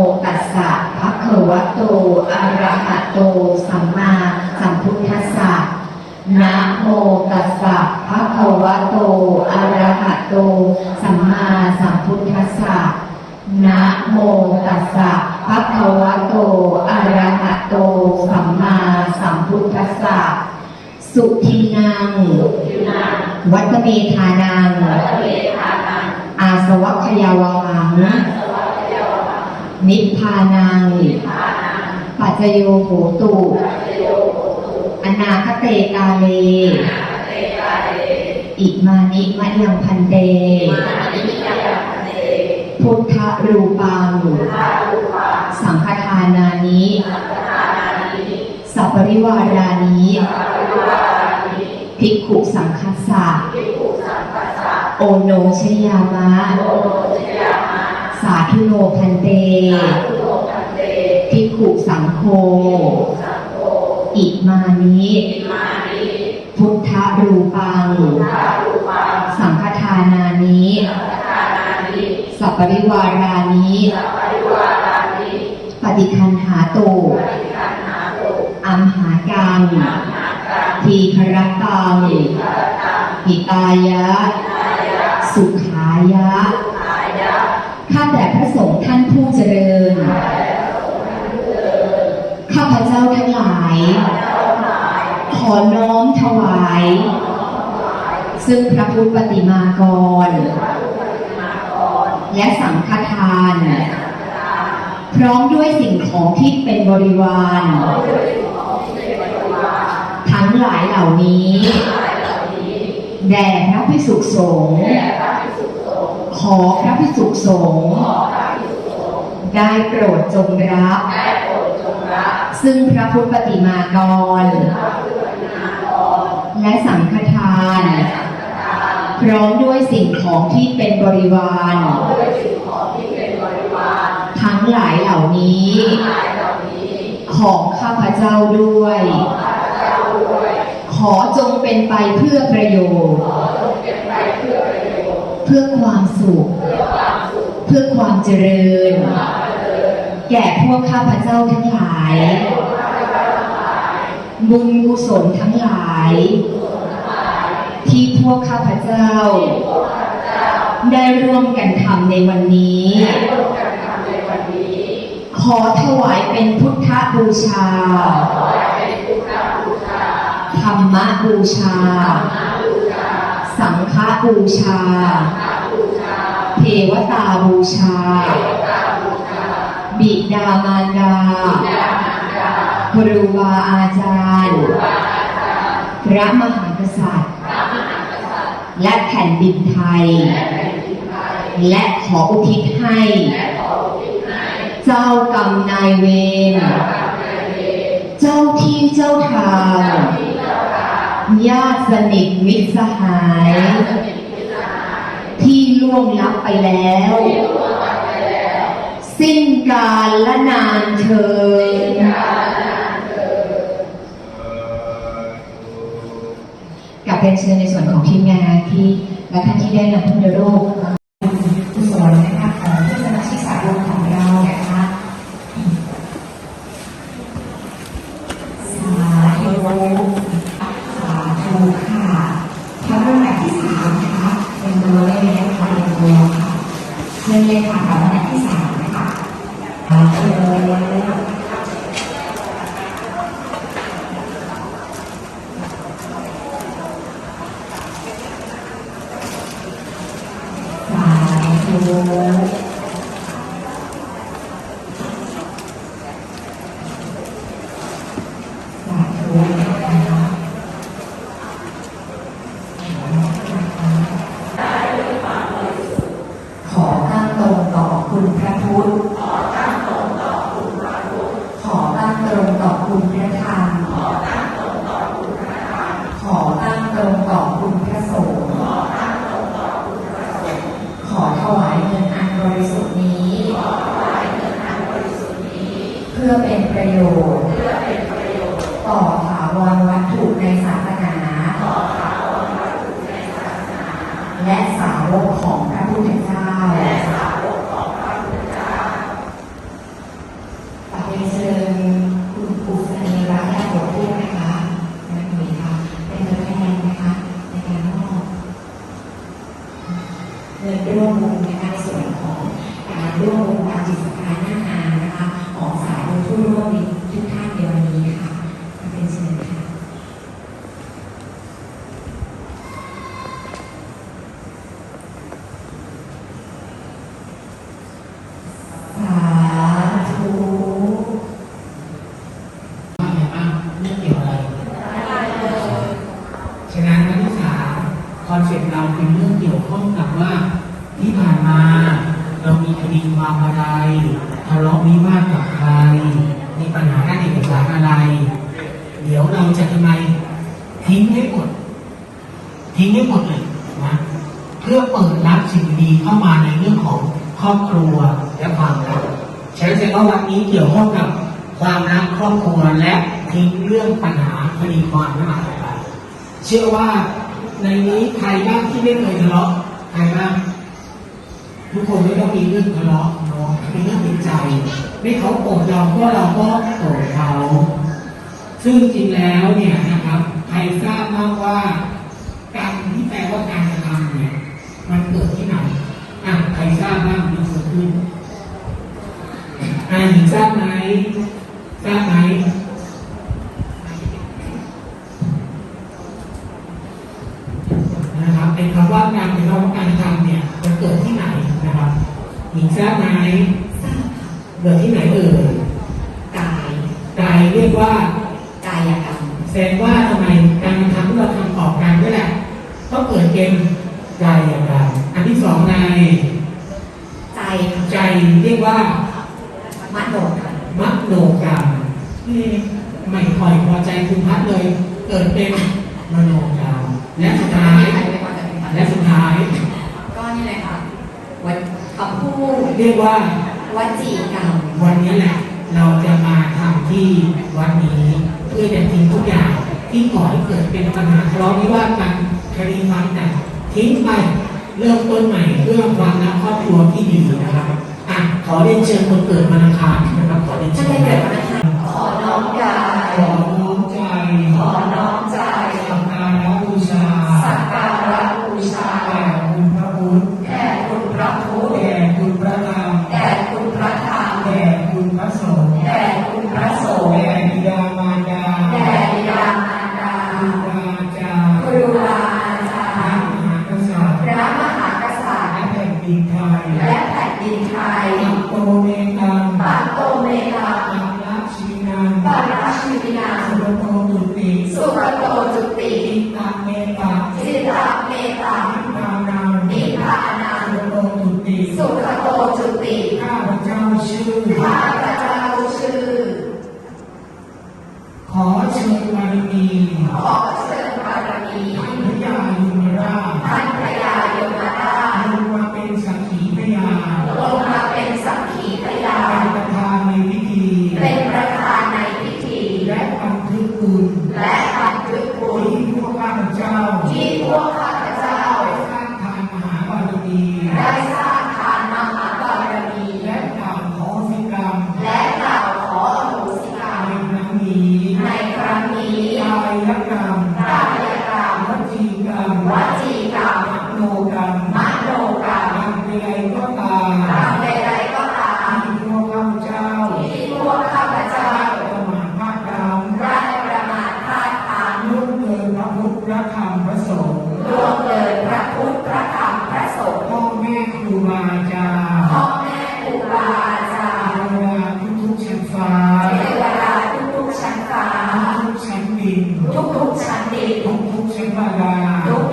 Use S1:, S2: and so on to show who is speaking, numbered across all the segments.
S1: โมตัสสะภะคะวะโต อะระหะโต สัมมาสัมพุทธัสสะ นะโมตัสสะภะคะวะโต อะระหะโต สัมมาสัมพุทธัสสะ นะโมตัสสะภะคะวะโต อะระหะโต สัมมาสัมพุทธัสสะ สุทินัง วัตเมธานัง อาสวัคยาวหังนิ พพานัง ปัจจโยโหตุ อนาคเตกาเล อิมานิมะยังพันเต พุทธรูปัง สังฆทานานิสัพปริวารานิภิกขุสังคัสสะโอโนชยามะ สาธุโนพันเตภิกขุสังโฆอิมานิพุทธรูปัง สังฆทานานิสัพปริวารานิปฏิคันหาตุอัมหากังทีครตังหิตายะ สุขายะ ผู้เจริญ ข้าพเจ้าทั้งหลาย ขอน้อมถวาย ซึ่งพระพุทธปฏิมากร และสังฆทาน พร้อมด้วยสิ่งของที่เป็นบริวาร ทั้งหลายเหล่านี้ แด่พระพิสุสงฆ์ขอพระพิสุสงฆ์ ได้โปรดจงรับ ซึ่งพระพุทธปฏิมากร และสังฆทาน พร้อมด้วยสิ่งของที่เป็นบริวาร ทั้งหลายเหล่านี้ ของข้าพเจ้าด้วย ขอจงเป็นไปเพื่อประโยชน์ เพื่อความสุข เพื่อความเจริญ แก่พวกข้าพเจ้าทั้งหลาย บุญกุศลทั้งหลาย ที่พวกข้าพเจ้า ได้ร่วมกันทำในวันนี้ ขอถวายเป็นพุทธบูชาธรรมบูชา สังฆบูชา เทวตาบูชา บิดามารดา ครูบาอาจารย์ พระมหากษัตริย์ และแผ่นดินไทย และขออุทิศให้ เจ้ากรรมนายเวร เจ้าที่เจ้าทางญาติสนิทมิตรสหาย ที่ล่วงลับไปแล้ว สิ้นกาลและนานเธอกับเป็นเชิญในส่วนของทีมงานที่และท่านที่ได้นำพุทธรูปมากุศลนะคะของผู้สมาชิกสายบุญของเรานะคะสาธุสาธุค่ะพระรูปแบบที่สามนะคะเป็นตัวเลขนะคะเป็นตัวค่ะเชิญเลยค่ะกับแบบที่สามนะคะสาธุ สาธุสาธุนะคะ ขอตั้งตรงต่อคุณพระพุทธ ขอตั้งตรงต่อคุณพระพุทธ ขอตั้งตรงต่อคุณพระธรรม ขอตั้งตรงต่อคุณพระธรรม ขอตั้ งต่อคุณพระสงฆ์ขอตั้งตรงต่อคุณพระสงฆ์ขอถวายเงินอันบริสุทธิ์นี้ขอถวายเงินอันบริสุทธิ์นี้ เพื่อเป็นประโยชน์เพื่อเป็นประโยชน์ต่อถาวรวัตถุในศาสนา ต่อถาวรวัตถุในศาสนา และสาวกของพระพุทธเจ้า และสาวกของพระพุทธเจ้า ข เงินร่วมวงนะคะในส่วนของการร่วมวงการจิตสกายหน้างานนะคะของสายบุญผู้ร่วมทุกท่านในวันนี้ค่ะขอเป็นเชิญค่ะ
S2: สาธุ
S3: ว่าไงบ้างเรื่องเกี่ยวอะไร ฉะนั้นวันที่สามคอนเซ็ปต์เราเป็นเรื่องเกี่ยวข้องกับว่าที่ผ่านมา เรามีคดีความอะไรทะเลาะวิวาทกับใคร มีปัญหาด้านเอกสารอะไร เดี๋ยวเราจะทำไมทิ้งให้หมด ทิ้งให้หมดเลยนะเพื่อเปิดรับสิ่งดีเข้ามาในเรื่องของคร อบครัวและความรักฉะนั้นแสดงว่าวันนี้เกี่ยวข้องกับความรักครอบครัวและทิ้งเรื่องปัญหาคดีความทั้งหลายไปเชื่อว่าในนี้ใครบ้างที่ไม่เคยทะเลาะใครบ้างทุกคนไม่ต้องมีเรื่องทะเลาะเนาะมีเรื่องติดใจไม่เขาโกรธเราก็เราก็โกรธเขาซึ่งจริงแล้วเนี่ยนะครับใครทราบบ้างว่าการที่แปลว่าการกระทำเนี่ยมันเกิดที่ไหนอะใครทราบบ้างมีคนขึ้น อ่าหญิงทราบไหมทราบไหมนะครับเป็นคำว่าการเป็นคำว่าการกระทำเนี่ยมันเกิดที่ไหนนะครับหญิงทราบไหม
S1: ทราบค่ะ
S3: เกิดที่ไหนเอ่ย
S1: กาย
S3: กายเรียกว่า
S1: กายกรรม
S3: แสดงว่าทำไมการกระทำที่เราทำต่อกันด้วยแหละต้องเกิดเป็นกาย เรียกว่า
S1: มัดโดดค่ะ
S3: มโนกรรมนี่ไม่ค่อยพอใจคุณพัดเลย เกิดเป็นมโนกรรมและสุดท้ายและสุดท้าย
S1: ก็นี่เลยค่ะวันคำพูด
S3: เรียกว่า
S1: วจีกรรม
S3: วันนี้แหละ เราจะมาทำที่วันนี้เพื่อจะทิ้งทุกอย่างที่ก่อให้เกิดเป็นปัญหาทะเลาะวิวาทกันคดีความแต่างทิ้งไปเริ่มต้นใหม่เพื่อความรักครอบครัวที่ดีนะครับอะ ขอเรียนเชิญคนเกิดวันอังคารนะครับขอเรียนเชิญ โตเมตัง
S2: ปัตโตเมตา
S3: ปัตละชีนัง
S2: ปัตราชีวินา
S3: สุรโตตุติ
S2: สุขโตจุติ
S3: อิตาเมตา
S2: จิตตเมตา
S3: นิพพานัง
S2: นิพพานัง
S3: สุรโตตุติ
S2: สุขโตจุติ
S3: ข้าพเจ้าชื่อ
S2: ข้าพเจ้าชื่อ
S3: ขอเชิญบารมี
S2: ขอ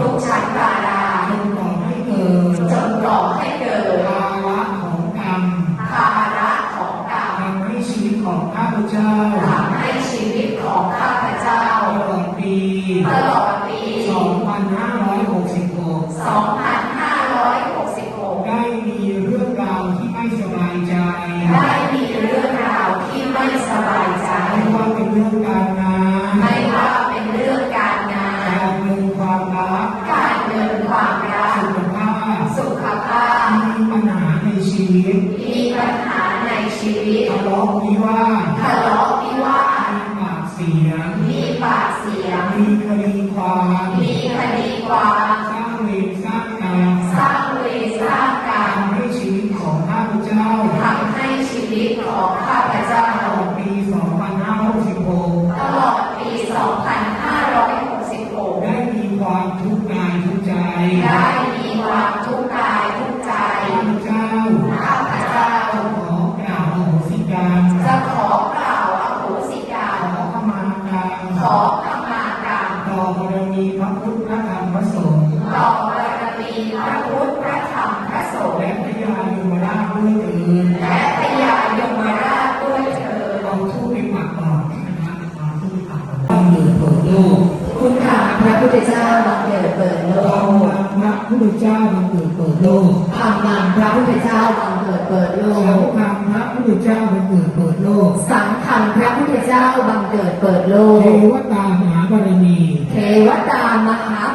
S3: ทุกชั้
S2: นรา ชี
S3: วิตะ
S2: ร้อมวิวา
S3: ท พระพุ
S2: ทธพระธรรมพ
S3: ระ
S2: สง
S3: ฆ์พรายมรา
S2: ชด้วยเถิและ
S3: พรายมราชด้วย
S2: เถิเอาทูบ
S3: ไปปักก่อมั
S1: นต้งเปิดโล
S3: กคุ
S1: ณ
S3: ค่ะพระพุทธเจ้าบังเกิดเปิดโลก
S1: พระพุทธเจ้าบังเกิดเปิดโลก
S3: ธร
S1: รม
S3: นร
S1: ระพระพุทธ
S3: เจ้า
S1: บังเกิดเปิดโลก
S3: เท
S1: วตามหา
S3: บารมีเทว
S1: ตามหา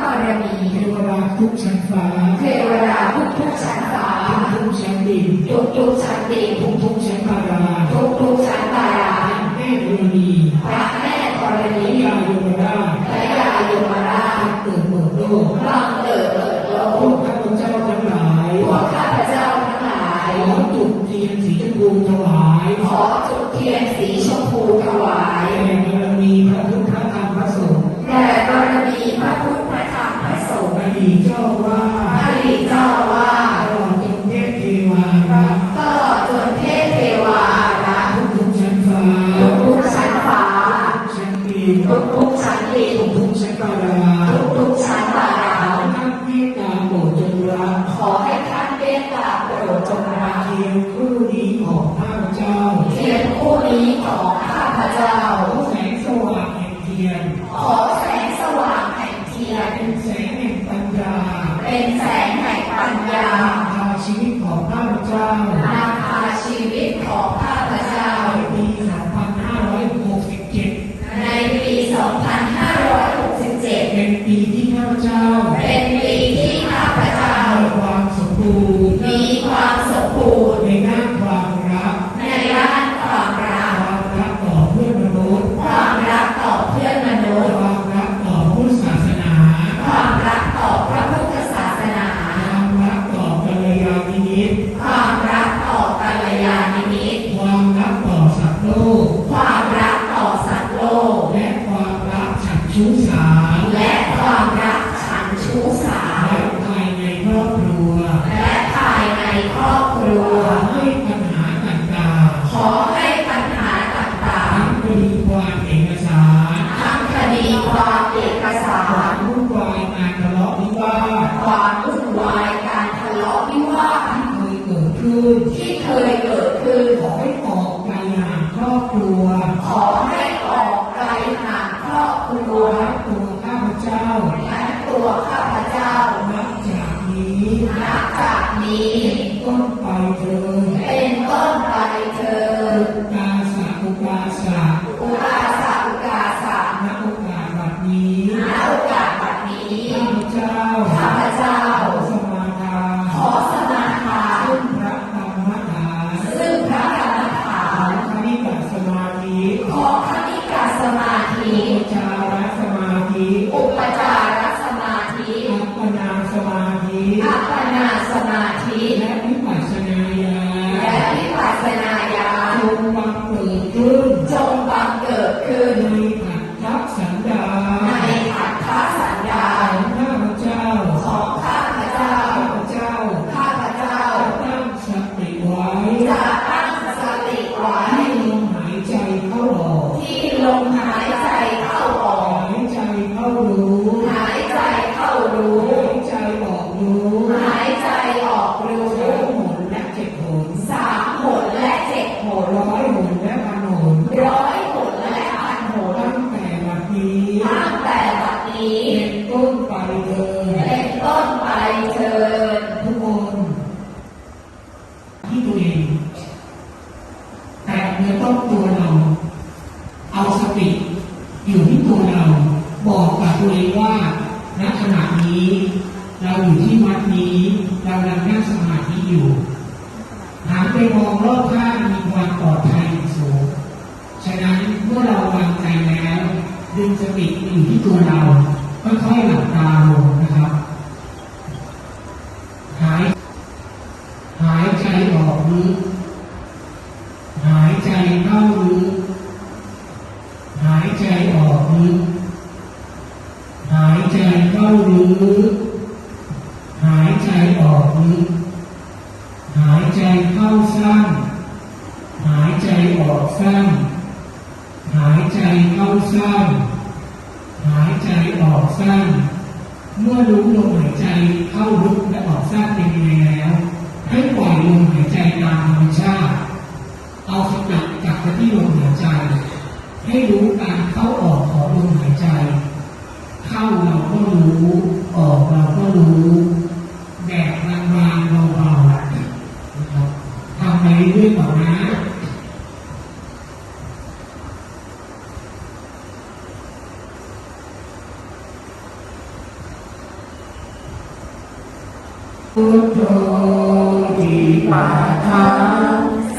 S3: ทุก
S1: ชั้นฟ้า เทวดา
S3: ทุกทุกชั้นฟ้า
S1: ทุกชั้น
S3: ดิน
S1: ทุกทุกชั้นดิน
S3: ทุกทุกชั้นตารา
S1: ทุกทุกชั้น
S3: ตาราแม่ธรณีพ
S1: ระแม่
S3: ธ
S1: ร
S3: ณี
S1: ยา
S3: ยม if จ้า
S1: ทั้ง
S3: ตัวข้าพเจ้านับจากนี้
S1: นับจากนี้
S3: ต้นไปเถิด good. ที่ตัวเองแต่เนื้อต้องตัว ใจเข้าลึกหายใจออกลึกหายใจเข้าสั้นหายใจออกสั้นหายใจเข้าสั้นหายใจออกสั้นเมื่อรู้ลมหายใจเข้าลึกและออกสั้นเป็นยังไงแล้ว ให้ปล่อยลมหายใจตามธรรมชาติ เอาสติกลับมาที่ลมหายใจ ให้รู้การเข้าออกของลมหายใจ เข้าเราก็รู้ ออกเราก็รู้แบบบางๆเบา
S2: ๆนะครับทำไปเรื่อยต่อนะพุทโธที่ปาทาเส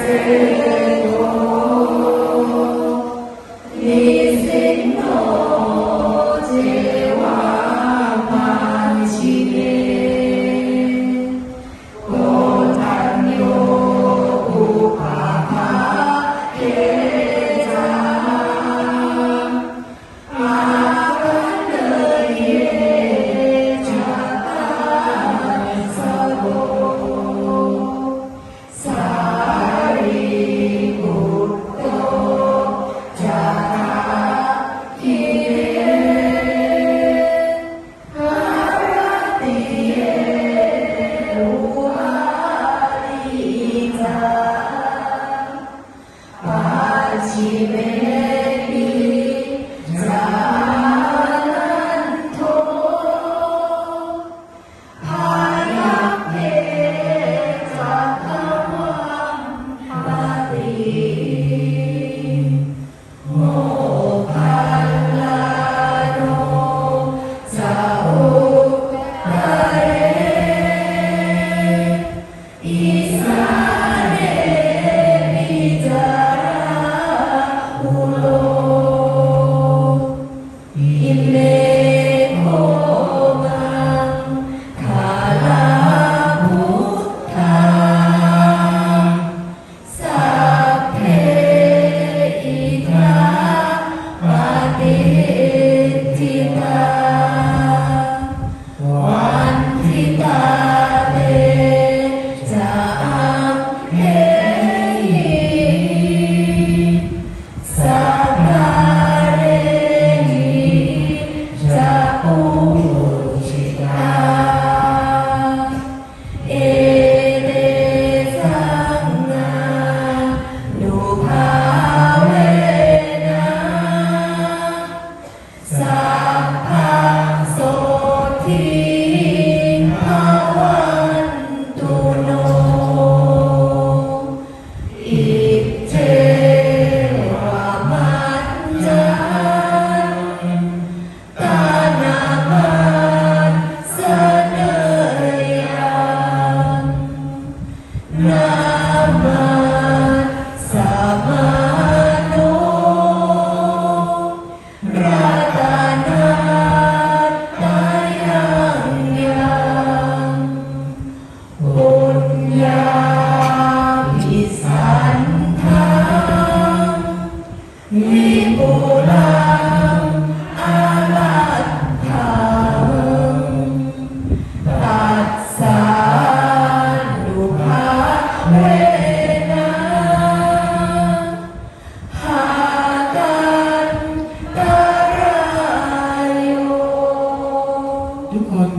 S2: love.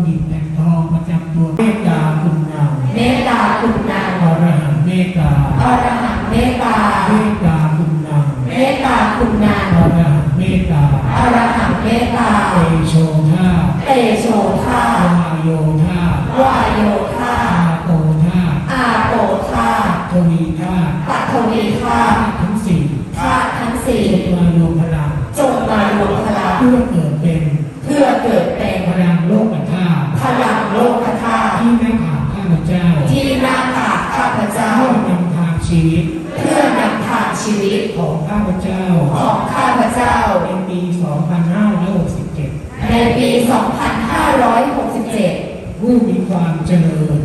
S2: หญิงแห่งทองประจำตัวเมตตาคุณงาม
S3: เมตตาคุณงาม
S2: อรหันเมตตา
S3: อรหันเมตตา
S2: เมตตาคุณงาม
S3: เมตตาคุณงาม
S2: อรหันเมตตา
S3: อรหันเมตตา
S2: ชี
S3: วิ
S2: ตของข้าพเจ้า
S3: ของข้าพเจ้า
S2: ในปี 2567
S3: ในปี 2567
S2: ผู้มีความเจริญ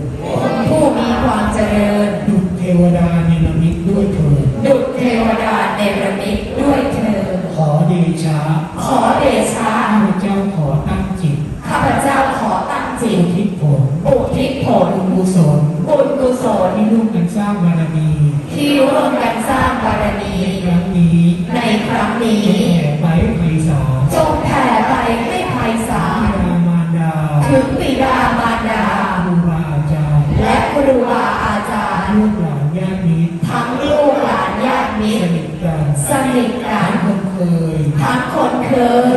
S2: ส
S3: นิทกัน
S2: ทั้นเคย
S3: ทั้งคนเค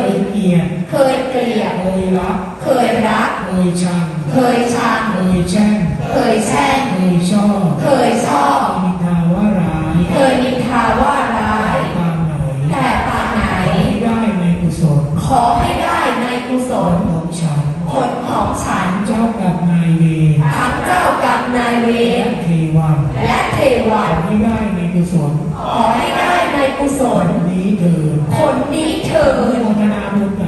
S3: ย
S2: ยเกลียด
S3: เคยเกลียด
S2: เคยรัก
S3: เคยรัก
S2: เคยชัง
S3: เคยชัง
S2: เคยแช่ง
S3: เคยแช่ง
S2: เคยชอบ
S3: เคยชอบ สอน
S2: นี้เธ
S3: อคน
S1: นี้
S3: เธอนุ
S1: ด
S3: โมทนาบุญ